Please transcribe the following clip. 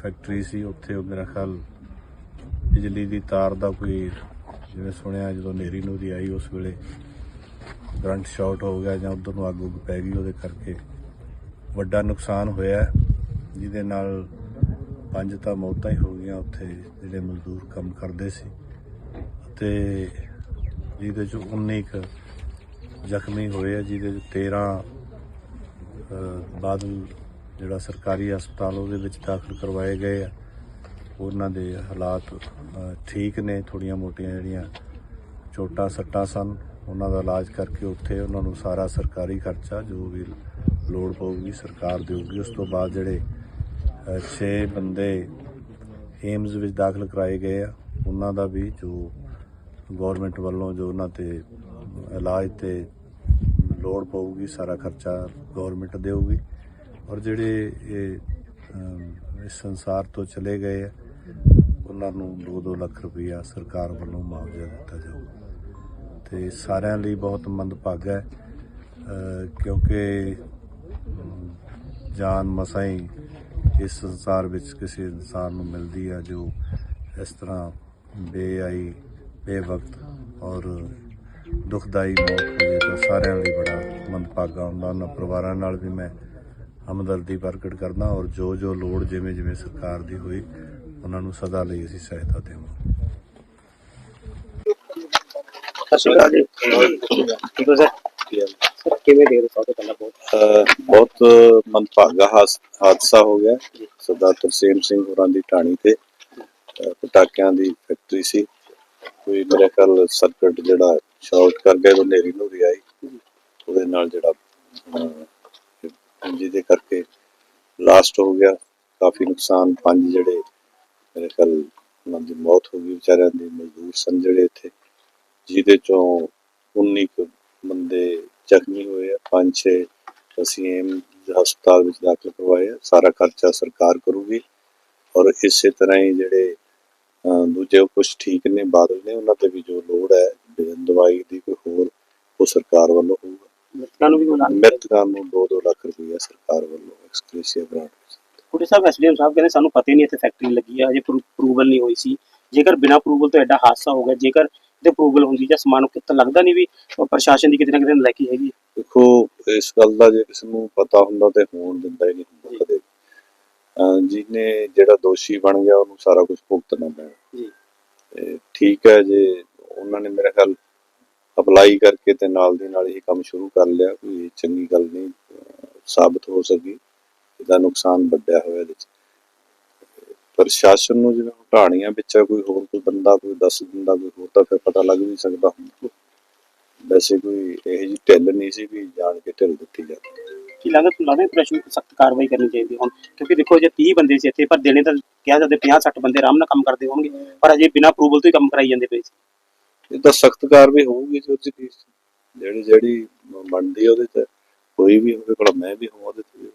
Factory ਸੀ, ਉੱਥੇ ਉਹ ਮੇਰਾ ਖਿਆਲ ਬਿਜਲੀ ਦੀ ਤਾਰ ਦਾ ਕੋਈ ਜਿਵੇਂ ਸੁਣਿਆ ਜਦੋਂ ਨੇਰੀ ਨੂਰੀ ਆਈ ਉਸ ਵੇਲੇ ਕਰੰਟ ਸ਼ਾਰਟ ਹੋ ਗਿਆ ਜਾਂ ਉਧਰ ਨੂੰ ਅੱਗ ਉੱਗ ਪੈ ਗਈ, ਉਹਦੇ ਕਰਕੇ ਵੱਡਾ ਨੁਕਸਾਨ ਹੋਇਆ, ਜਿਹਦੇ ਨਾਲ ਪੰਜ ਤਾਂ ਮੌਤਾਂ ਹੀ ਹੋ ਗਈਆਂ ਉੱਥੇ, ਜਿਹੜੇ ਮਜ਼ਦੂਰ ਕੰਮ ਕਰਦੇ ਸੀ ਤੇ ਜਿਹਦੇ ਚ 19 ਕੁ ਜ਼ਖਮੀ ਹੋਏ ਆ, ਜਿਹਦੇ ਚ 13 ਬਾਦਲ ਜਿਹੜਾ ਸਰਕਾਰੀ ਹਸਪਤਾਲ ਉਹਦੇ ਵਿੱਚ ਦਾਖਲ ਕਰਵਾਏ ਗਏ ਆ। ਉਹਨਾਂ ਦੇ ਹਾਲਾਤ ਠੀਕ ਨੇ ਥੋੜੀਆਂ ਮੋਟੀਆਂ ਜਿਹੜੀਆਂ ਚੋਟਾਂ ਸੱਟਾਂ ਸਨ। ਉਹਨਾਂ ਦਾ ਇਲਾਜ ਕਰਕੇ ਉੱਥੇ ਉਹਨਾਂ ਨੂੰ ਸਾਰਾ ਸਰਕਾਰੀ ਖਰਚਾ ਜੋ ਵੀ ਲੋੜ ਪਊਗੀ ਸਰਕਾਰ ਦੇਊਗੀ। ਉਸ ਤੋਂ ਬਾਅਦ ਜਿਹੜੇ 6 ਬੰਦੇ ਏਮਜ਼ ਵਿੱਚ ਦਾਖਲ ਕਰਾਏ ਗਏ ਆ। ਉਹਨਾਂ ਦਾ ਵੀ ਜੋ ਗਵਰਨਮੈਂਟ ਵੱਲੋਂ ਜੋ ਉਹਨਾਂ ਤੇ ਇਲਾਜ ਤੇ ਲੋੜ ਪਊਗੀ, ਸਾਰਾ ਖਰਚਾ ਗਵਰਨਮੈਂਟ ਦੇਊਗੀ। ਔਰ ਜਿਹੜੇ ਇਹ ਇਸ ਸੰਸਾਰ ਤੋਂ ਚਲੇ ਗਏ ਆ, ਉਹਨਾਂ ਨੂੰ 2-2 ਲੱਖ ਰੁਪਈਆ ਸਰਕਾਰ ਵੱਲੋਂ ਮੁਆਵਜ਼ਾ ਦਿੱਤਾ ਜਾਊਗਾ। ਤੇ ਸਾਰਿਆਂ ਲਈ ਬਹੁਤ ਮੰਦਭਾਗਾ ਹੈ ਕਿਉਂਕਿ ਜਾਨ ਮਸਾਈ ਇਸ ਸੰਸਾਰ ਵਿੱਚ ਕਿਸੇ ਇਨਸਾਨ ਨੂੰ ਮਿਲਦੀ ਆ ਜੋ ਇਸ ਤਰ੍ਹਾਂ ਬੇਆਈ, ਬੇਵਕਤ ਔਰ ਦੁਖਦਾਈ ਮੌਤ ਹੋ ਜਾਏ ਤਾਂ ਸਾਰਿਆਂ ਲਈ ਬੜਾ ਮੰਦਭਾਗਾ ਹੁੰਦਾ। ਉਹਨਾਂ ਪਰਿਵਾਰਾਂ ਨਾਲ ਵੀ ਮੈਂ ਹਮਦਰਦੀ ਪ੍ਰਗਟ ਕਰਦਾ ਔਰ ਜੋ ਜੋ ਲੋੜ ਜਿਵੇਂ ਜਿਵੇਂ ਸਰਕਾਰ ਦੀ ਹੋਈ ਉਹਨਾਂ ਨੂੰ ਸਦਾ ਲਈ ਅਸੀਂ ਸਹਾਇਤਾ ਦੇਵਾਂਗੇ। ਸਤਿ ਸ਼੍ਰੀ ਅਕਾਲ ਜੀ। ਠੀਕ ਹੋ ਸਰ? ਸਰ ਕਿਵੇਂ ਦੇ ਰਹੇ ਸਭ ਤੋਂ ਪਹਿਲਾਂ ਬਹੁਤ ਬਹੁਤ ਮੰਦਭਾਗਾ ਹਾਦਸਾ ਹੋ ਗਿਆ। ਸਰਦਾਰ ਤਰਸੇਮ ਸਿੰਘ ਹੋਰਾਂ ਦੀ ਢਾਣੀ ਤੇ ਪਟਾਕਿਆਂ ਦੀ ਫੈਕਟਰੀ ਸੀ। ਕੋਈ ਮੇਰੇ ਖਿਆਲ ਸਰਕਟ ਜਿਹੜਾ ਸ਼ਾਰਟ ਕਰ ਗਿਆ ਉਹ ਨੇਰੀ ਨੂਰੀ ਆਈ। ਉਹਦੇ ਨਾਲ ਜਿਹੜਾ ਜਿਹਦੇ ਕਰਕੇ ਲਾਸਟ ਹੋ ਗਿਆ। ਕਾਫੀ ਨੁਕਸਾਨ, ਪੰਜ ਜਿਹੜੇ ਮੇਰੇ ਖਿਆਲ ਉਹਨਾਂ ਦੀ ਮੌਤ ਹੋ ਗਈ ਵਿਚਾਰਿਆਂ ਦੀ, ਮਜ਼ਦੂਰ ਸਨ ਜਿਹੜੇ ਇੱਥੇ। ਜਿਹਦੇ ਚੋਂ 19 ਕੁ ਬੰਦੇ ਜ਼ਖਮੀ ਹੋਏ ਆ, ਪੰਜ ਛੇ ਅਸੀਂ ਏਮ ਹਸਪਤਾਲ ਵਿੱਚ ਦਾਖਲ ਕਰਵਾਏ ਆ। ਸਾਰਾ ਖਰਚਾ ਸਰਕਾਰ ਕਰੂਗੀ। ਔਰ ਇਸੇ ਤਰ੍ਹਾਂ ਹੀ ਜਿਹੜੇ ਦੂਜੇ ਕੁਝ ਠੀਕ ਨੇ ਬਾਦਲ ਨੇ ਉਹਨਾਂ ਤੇ ਵੀ ਜੋ ਲੋੜ ਹੈ ਦਵਾਈ ਦੀ ਕੋਈ ਹੋਰ ਉਹ ਸਰਕਾਰ ਵੱਲੋਂ ਹੋਊਗਾ। ਮ੍ਰਿਤਕਾਂ ਨੂੰ ਵੀ ਮਿਲਾਨ ਮ੍ਰਿਤਕਾਂ ਨੂੰ 2-2 ਲੱਖ ਰੁਪਈਆ ਸਰਕਾਰ ਵੱਲੋਂ ਐਕਸਕ੍ਰੇਸੀਆ ਗ੍ਰਾਂਟ ਕੁੜੀ ਸਾਹਿਬ ਐਸਡੀਐਮ ਸਾਹਿਬ ਕਹਿੰਦੇ ਸਾਨੂੰ ਪਤਾ ਹੀ ਨਹੀਂ ਇੱਥੇ ਫੈਕਟਰੀ ਲੱਗੀ ਹੈ ਅਜੇ ਅਪਰੂਵਲ ਨਹੀਂ ਹੋਈ ਸੀ। ਜੇਕਰ ਬਿਨਾਂ ਅਪਰੂਵਲ ਤੋਂ ਐਡਾ ਹਾਦਸਾ ਹੋ ਗਿਆ ਜੇਕਰ ਤੇ ਅਪਰੂਵਲ ਹੁੰਦੀ ਜਾਂ ਸਮਾਨ ਨੂੰ ਕਿਤੇ ਲੱਗਦਾ ਨਹੀਂ ਵੀ ਪ੍ਰਸ਼ਾਸਨ ਦੀ ਕਿਤੇ ਨਾ ਕਿਤੇ ਨਲਾਇਕੀ ਹੈਗੀ। ਦੇਖੋ ਇਸ ਗੱਲ ਦਾ ਜੇ ਕਿਸੇ ਨੂੰ ਪਤਾ ਹੁੰਦਾ ਤੇ ਹੋਣ ਦਿੰਦਾ ਹੀ ਨਹੀਂ ਹੁੰਦਾ ਕਦੇ। ਜਿਹਨੇ ਜਿਹੜਾ ਦੋਸ਼ੀ ਬਣ ਗਿਆ ਉਹਨੂੰ ਸਾਰਾ ਕੁਝ ਭੁਗਤਣਾ ਪੈਣਾ। ਜੀ। ਠੀਕ ਹੈ ਜੇ ਉਹਨਾਂ ਨੇ ਮੇਰੇ ਖਿਆਲ ਅਪਲਾਈ ਕਰਕੇ ਤੇ ਨਾਲ ਦੀ ਨਾਲ ਇਹ ਕੰਮ ਸ਼ੁਰੂ ਕਰ ਲਿਆ ਕੋਈ ਚੰਗੀ ਗੱਲ ਨਹੀਂ ਸਾਬਤ ਹੋ ਸਕੀ। ਇਹਦਾ ਨੁਕਸਾਨ ਵੱਡਿਆ ਹੋਇਆ ਇਹਦੇ ਚ। ਪ੍ਰਸ਼ਾਸਨ ਨੂੰ ਜਿਵੇਂ ਢਾਣੀਆਂ ਵਿੱਚ ਕੋਈ ਹੋਰ ਕੋਈ ਬੰਦਾ ਕੋਈ ਦੱਸ ਦਿੰਦਾ ਕੋਈ ਹੋਰ ਤਾਂ ਫਿਰ ਪਤਾ ਲੱਗ ਵੀ ਸਕਦਾ। ਹੁੰਦਾ ਵੈਸੇ ਕੋਈ ਇਹੋ ਜਿਹੀ ਢਿੱਲ ਨਹੀਂ ਸੀ ਵੀ ਜਾਣ ਕੇ ਢਿੱਲ ਦਿੱਤੀ ਜਾਂਦੀ ਕੀ ਲੱਗਦਾ ਤੁਹਾਨੂੰ ਲੱਗਦਾ ਪ੍ਰਸ਼ਾਸਨ ਨੂੰ ਸਖਤ ਕਾਰਵਾਈ ਕਰਨੀ ਚਾਹੀਦੀ ਹੁਣ? ਕਿਉਂਕਿ ਦੇਖੋ, ਜੇ 30 ਬੰਦੇ ਸੀ ਇੱਥੇ, ਪਰ ਦੇਣੇ ਤਾਂ ਕਿਹਾ ਜਾਂਦੇ 50 60 ਬੰਦੇ ਆਰਾਮ ਨਾਲ ਕੰਮ ਕਰਦੇ ਹੋਣਗੇ, ਪਰ ਅਜੇ ਬਿਨਾਂ ਅਪਰੂਵਲ ਤੋਂ ਹੀ ਕੰਮ ਕਰਾਈ ਜਾਂਦੇ ਪਏ ਸੀ। ਇਹ ਤਾਂ ਸਖਤ ਕਾਰਵਾਈ ਹੋਊਗੀ ਜੀ ਜਿਹੜੀ ਜਿਹੜੀ ਬਣਦੀ ਉਹਦੇ ਤੇ ਕੋਈ ਵੀ ਹੋਵੇ, ਭਲਾ ਮੈਂ ਵੀ ਹੋਵਾਂ ਉਹਦੇ ਤੇ।